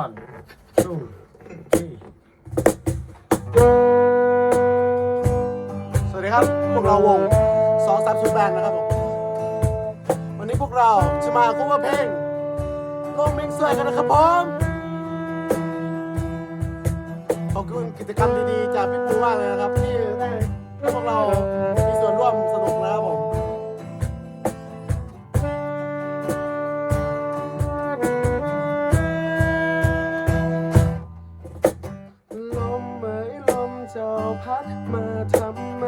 one two three สวัสดีครับ พวกเราวงสองสามศูนย์แปดนะครับผม วันนี้พวกเราจะมาคู่กับเพลงโลกเมงสวยกันนะครับผมขอบคุณกิจกรรมดีๆ จากพี่ปูมากเลยนะครับ ที่ได้ให้พวกเรามีส่วนร่วมสนุกนะครับผม พัดมาทำไม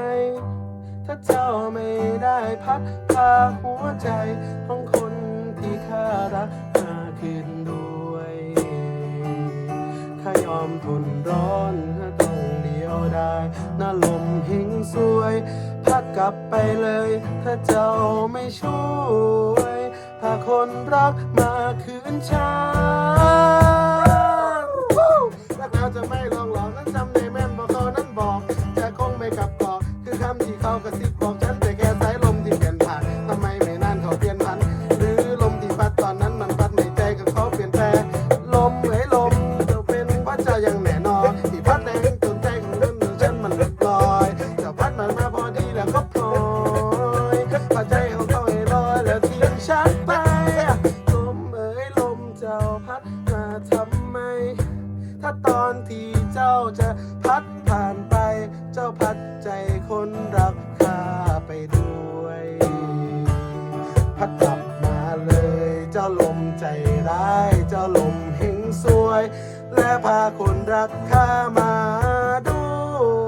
ถ้าเจ้าไม่ได้พัดพาหัวใจของคนที่ข้ารักมาคืนด้วยข้ายอมทนร้อนถ้าต้องเดียวได้น่าลมหิงสวย พัดกลับไปเลย ถ้าเจ้าไม่ช่วย พาคนรักมาคืนฉันากระซิบบอกฉันแต่แค่สายลมที่เปลี่ยนผ่านทำไมไม่นานเขาเปลี่ยนพัน หรือลมที่พัดตอนนั้นมันพัดในใจกับเขาเปลี่ยนแปลงลมเอ้ยลมจะเป็นพระเจ้าอย่างแน่นอนที่พัดแรงจนใจของฉันฉันมันหลุดลอยจะพัดมันมาพอดีแล้วก็พลอยพาใจของเขาให้ลอยแล้วทิ้งฉันไปลมเอ้ยลมเจ้าพัดมาทำไม ถ้าตอนที่เจ้าจะพัดผ่านไป เจ้าพัดใจคน จ้าลมใจร้าย เจ้าลมเฮงสวย และพาคนรักข้ามาด้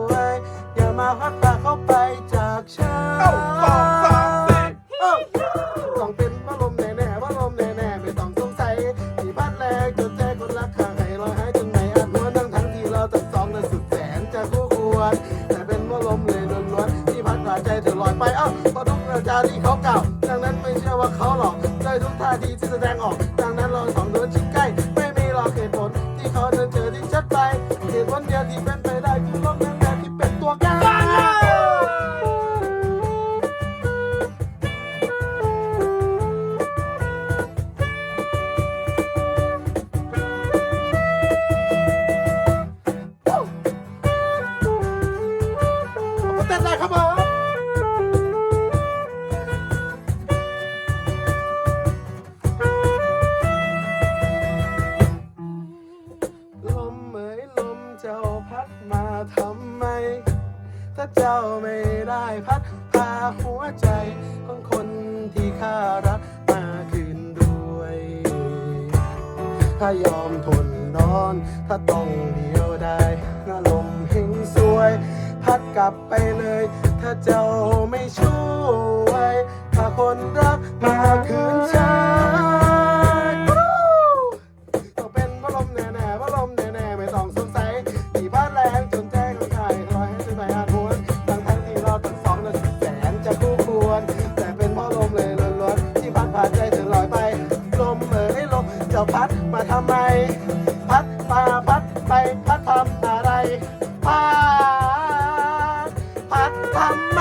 วย อย่ามาพัดพาเขาไปจากฉันเอ้าสองสามสี่เอ้าต้องเป็นว่าลมแน่ๆว่าลมแน่ๆไม่ต้องสงสัยที่พัดแรงจนใจคนรักข้าให้ลอยหายจนไหนอาจหัวนั่งทั้งที่เราทั้งสองนั้นสุดแสนจะคู่ควรแต่เป็นว่าลมเลยล้วนๆที่พัดพาใจเธอลอยไปเอ้า ว่าเขาหลอกเลยทุกท่าทีที่แสดงออกดังนั้นเราสองเดินชิดใกล้ ไม่มีหรอกเหตุผลที่เขาเดินเจอที่ชัดไปเหตุผลเดียวที่เป็นไป จ้าพัดมาทำไม ถ้าเจ้าไม่ได้พัดพาหัวใจของคนที่ข้ารักมาคืนด้วย ถ้ายอมทนนอน ถ้าต้องเดียวได้น่าลมเฮงสวย พัดกลับไปเลย ถ้าเจ้าไม่ช่วยพาคนรักมาคืนฉั จะพัดมาทำไม พัดมาพัดไปพัดทำอะไร พัด พัดทำไม